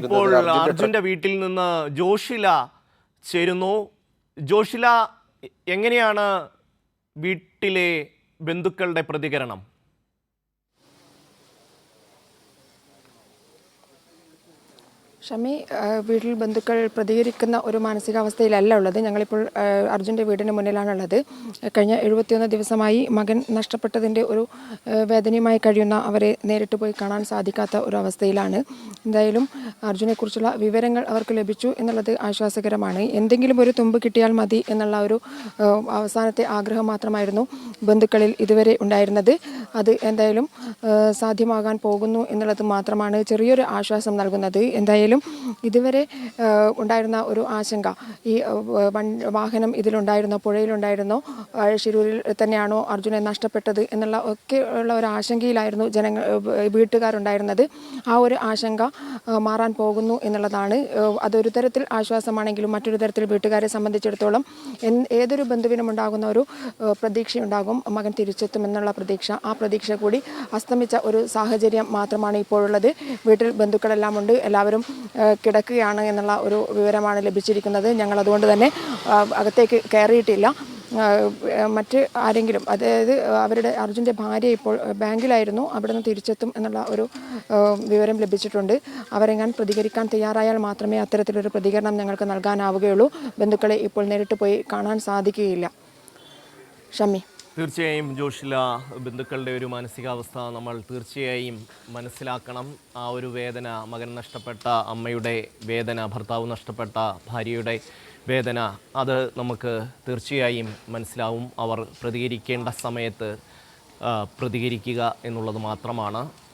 ഇപ്പോൾ അർജുന്റെ വീട്ടിൽ നിന്ന് ജോഷില ചേരുന്നു. ജോഷില എങ്ങനെയാണ് വീട്ടിലെ ബന്ധുക്കളുടെ പ്രതികരണം? ഷമി വീട്ടിൽ ബന്ധുക്കൾ പ്രതികരിക്കുന്ന ഒരു മാനസികാവസ്ഥയിലല്ല ഉള്ളത്. ഞങ്ങളിപ്പോൾ അർജുന്റെ വീടിന് മുന്നിലാണുള്ളത്. കഴിഞ്ഞ എഴുപത്തിയൊന്ന് ദിവസമായി മകൻ നഷ്ടപ്പെട്ടതിന്റെ ഒരു വേദനയുമായി കഴിയുന്ന അവരെ നേരിട്ട് പോയി കാണാൻ സാധിക്കാത്ത ഒരു അവസ്ഥയിലാണ്. എന്തായാലും അർജുനെക്കുറിച്ചുള്ള വിവരങ്ങൾ അവർക്ക് ലഭിച്ചു എന്നുള്ളത് ആശ്വാസകരമാണ്. എന്തെങ്കിലും ഒരു തുമ്പ് കിട്ടിയാൽ മതി എന്നുള്ള ഒരു അവസാനത്തെ ആഗ്രഹം മാത്രമായിരുന്നു ബന്ധുക്കളിൽ ഇതുവരെ ഉണ്ടായിരുന്നത്. അത് എന്തായാലും സാധ്യമാകാൻ പോകുന്നു എന്നുള്ളത് മാത്രമാണ് ചെറിയൊരു ആശ്വാസം നൽകുന്നത്. എന്തായാലും ഇതുവരെ ഉണ്ടായിരുന്ന ഒരു ആശങ്ക. ഈ വാഹനം ഇതിലുണ്ടായിരുന്നോ പുഴയിലുണ്ടായിരുന്നോ ശിരൂരിൽ തന്നെയാണോ അർജുനെ നഷ്ടപ്പെട്ടത് എന്നുള്ള ഒക്കെ ഉള്ള ഒരു ആശങ്കയിലായിരുന്നു ജനങ്ങൾ വീട്ടുകാരുണ്ടായിരുന്നത്. ആ ഒരു ആശങ്ക മാറാൻ പോകുന്നു എന്നുള്ളതാണ്. അതൊരു തരത്തിൽ ആശ്വാസമാണെങ്കിലും മറ്റൊരു തരത്തിൽ വീട്ടുകാരെ സംബന്ധിച്ചിടത്തോളം ഏതൊരു ബന്ധുവിനും ഉണ്ടാകുന്ന ഒരു പ്രതീക്ഷയുണ്ടാകും. മകൻ തിരിച്ചെത്തുമെന്നുള്ള പ്രതീക്ഷ. ആ പ്രതീക്ഷ കൂടി അസ്തമിച്ച ഒരു സാഹചര്യം മാത്രമാണ് ഇപ്പോഴുള്ളത്. വീട്ടിൽ ബന്ധുക്കളെല്ലാം ഉണ്ട്. എല്ലാവരും കിടക്കുകയാണ് എന്നുള്ള ഒരു വിവരമാണ് ലഭിച്ചിരിക്കുന്നത്. ഞങ്ങൾ അതുകൊണ്ട് തന്നെ അകത്തേക്ക് കയറിയിട്ടില്ല. മറ്റ് ആരെങ്കിലും അതായത് അവരുടെ അർജുന്റെ ഭാര്യ ഇപ്പോൾ ബാങ്കിലായിരുന്നു. അവിടെ നിന്ന് തിരിച്ചെത്തും എന്നുള്ള ഒരു വിവരം ലഭിച്ചിട്ടുണ്ട്. അവരെങ്ങാൻ പ്രതികരിക്കാൻ തയ്യാറായാൽ മാത്രമേ അത്തരത്തിലൊരു പ്രതികരണം ഞങ്ങൾക്ക് നൽകാനാവുകയുള്ളൂ. ബന്ധുക്കളെ ഇപ്പോൾ നേരിട്ട് പോയി കാണാൻ സാധിക്കുകയില്ല. ഷമ്മി. തീർച്ചയായും ജോഷില ബന്ധുക്കളുടെ ഒരു മാനസികാവസ്ഥ നമ്മൾ തീർച്ചയായും മനസ്സിലാക്കണം. ആ ഒരു വേദന മകൻ നഷ്ടപ്പെട്ട അമ്മയുടെ വേദന ഭർത്താവ് നഷ്ടപ്പെട്ട ഭാര്യയുടെ വേദന അത് നമുക്ക് തീർച്ചയായും മനസ്സിലാവും. അവർ പ്രതികരിക്കേണ്ട സമയത്ത് പ്രതികരിക്കുക എന്നുള്ളത് മാത്രമാണ്.